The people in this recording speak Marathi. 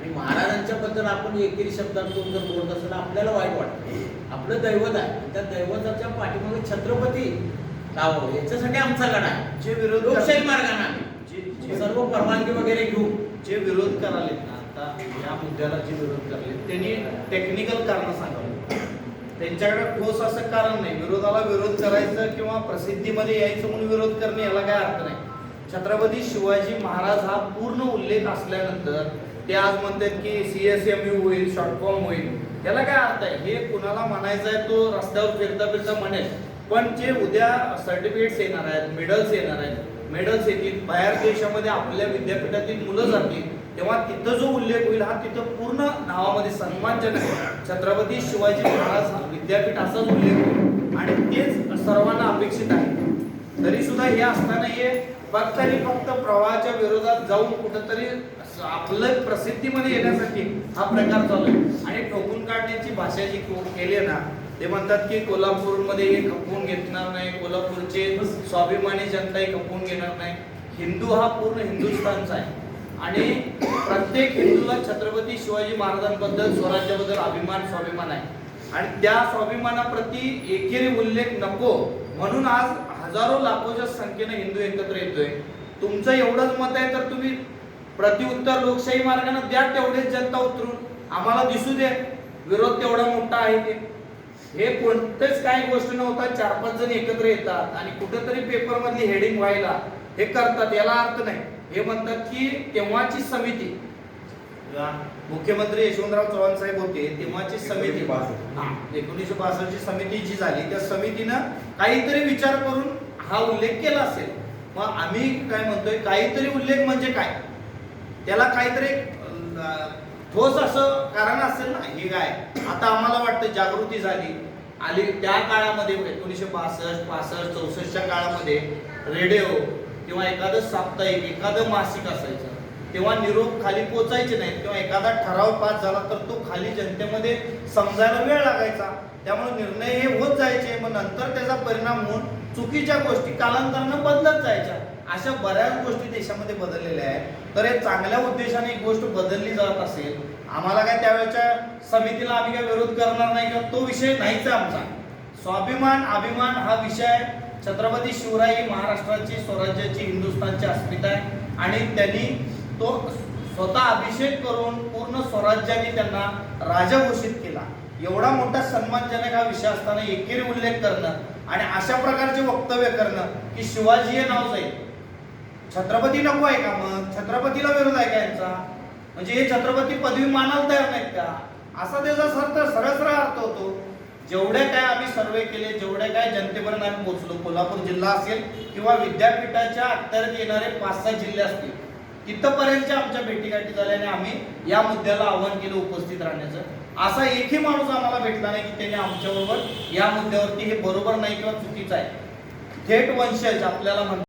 आणि महाराजांच्या बद्दल आपण एकेरी शब्दातून जर बोलत असेल तर आपल्याला वाईट वाटतं. आपलं दैवत आहे. त्या दैवताच्या पाठीमागे छत्रपती लावावं याच्यासाठी आमचा लढा आहे. जे विरोध लोकशाही मार्गाने आम्ही. सर्व परवानगी वगैरे घेऊन जे विरोध करालेत ना आता या मुद्द्याला जे विरोध कराले त्यांनी टेक्निकल कारण सांगावं. त्यांच्याकडे ठोस असं कारण नाही. विरोधाला विरोध करायचं किंवा प्रसिद्धीमध्ये यायचं म्हणून विरोध करणे याला काय अर्थ नाही. छत्रपती शिवाजी महाराज हा पूर्ण उल्लेख असल्यानंतर ते आज म्हणतात की सी एस एम यू होईल शॉर्ट फॉर्म होईल. त्याला काय अर्थ आहे? हे कुणाला म्हणायचं आहे तो रस्त्यावर फिरता फिरता म्हणेल. पण जे उद्या सर्टिफिकेट्स येणार आहेत मेडल्स येणार आहेत मेडल्स येतील बाहेर देशामध्ये आपल्या विद्यापीठातील मुलं जातील तेव्हा तिथं जो उल्लेख होईल हा तिथं पूर्ण नावामध्ये सन्मानजनक छत्रपती शिवाजी महाराज हा विद्यापीठ असाच उल्लेख होईल. आणि तेच सर्वांना अपेक्षित आहे. तरी सुद्धा हे असताना हे फक्त आणि फक्त प्रवाहाच्या विरोधात जाऊन कुठंतरी आपलं प्रसिद्धीमध्ये येण्यासाठी हा प्रकार चालू आहे. आणि ठोकून काढण्याची भाषा जी केली आहे ना ते म्हणतात की कोल्हापूरमध्ये हे खपवून घेणार नाही कोल्हापूरचे स्वाभिमानी जनता हे खपवून घेणार नाही. हिंदू हा पूर्ण हिंदुस्थानचा आहे. आणि प्रत्येक हिंदूला छत्रपती शिवाजी महाराजांबद्दल स्वराज्याबद्दल अभिमान स्वाभिमान आहे. आणि त्या स्वाभिमानाप्रती एकेरी उल्लेख नको. म्हणून आज हजारो लाखोच्या संख्येने हिंदू एकत्र येतोय. तुमचं एवढंच मत आहे तर तुम्ही प्रतिउत्तर लोकशाही मार्गाने द्या तेवढेच जनता उतरून. आम्हाला दिसू दे विरोध तेवढा मोठा आहे ते. हे कोणतेच काही गोष्ट नव्हता चार पाच जण एकत्र येतात आणि कुठेतरी पेपर मधली हेडिंग व्हायला हे करतात याला अर्थ नाही. हे म्हणतात की तेव्हाची समिती मुख्यमंत्री यशवंतराव चव्हाण साहेब होते तेव्हाची समिती. हा, एकोणीसशे बासष्टची समिती जी झाली त्या समितीनं काहीतरी विचार करून हा उल्लेख केला असेल. मग आम्ही काय म्हणतोय काहीतरी उल्लेख म्हणजे काय? त्याला काहीतरी ठोस असं कारण असेल ना हे काय? आता आम्हाला वाटतं जागृती झाली. आली त्या काळामध्ये एकोणीसशे बासष्ट पासष्ट चौसष्टच्या काळामध्ये रेडिओ किंवा एखादं साप्ताहिक एखादं मासिक असायचं. तेव्हा निरोप खाली पोचायचे नाहीत. किंवा एखादा ठराव पास झाला तर तो खाली जनतेमध्ये समजायला वेळ लागायचा. त्यामुळे निर्णय हे होत जायचे. मग नंतर त्याचा परिणाम होऊन चुकीच्या गोष्टी कालांतरानं बदलत जायच्या. अशा बऱ्याच गोष्टी देशामध्ये बदललेल्या आहेत. तर हे चांगल्या उद्देशाने एक गोष्ट बदलली जात असेल आम्हाला काय त्यावेळेच्या समितीला आम्ही काय विरोध करणार नाही का? तो विषय नाहीच आहे आमचा. स्वाभिमान अभिमान हा विषय छत्रपती शिवराय ही महाराष्ट्राची स्वराज्याची हिंदुस्थानची अस्मिता आहे. आणि त्यांनी तो स्वतः अभिषेक करून पूर्ण स्वराज्याने त्यांना राजा घोषित केला. एवढा मोठा सन्मानजनक हा विषय असताना एकेरी उल्लेख करणं आणि अशा प्रकारचे वक्तव्य करणं की शिवाजी हे नाव जाईल. छत्रपती नको आहे का मग? छत्रपतीला विरोध आहे का यांचा? म्हणजे हे छत्रपती पदवी मानायला तयार नाहीत का? असा त्याचा सरळ सरळ अर्थ होतो. जेवढे काय आम्ही सर्वे केले जेवढे काय जनतेपर्यंत आम्ही पोहोचलो कोल्हापूर जिल्हा असेल किंवा विद्यापीठाच्या अखत्यारीत येणारे पाच सहा जिल्हे असतील इथपर्यंतच्या आमच्या भेटीगाठी झाल्याने आम्ही या मुद्द्याला आव्हान केलं उपस्थित राहण्याचं. असा एकही माणूस आम्हाला भेटला नाही की त्याने आमच्याबरोबर या मुद्द्यावरती हे बरोबर नाही किंवा चुकीचं आहे. थेट वंशज आपल्याला म्हणतात.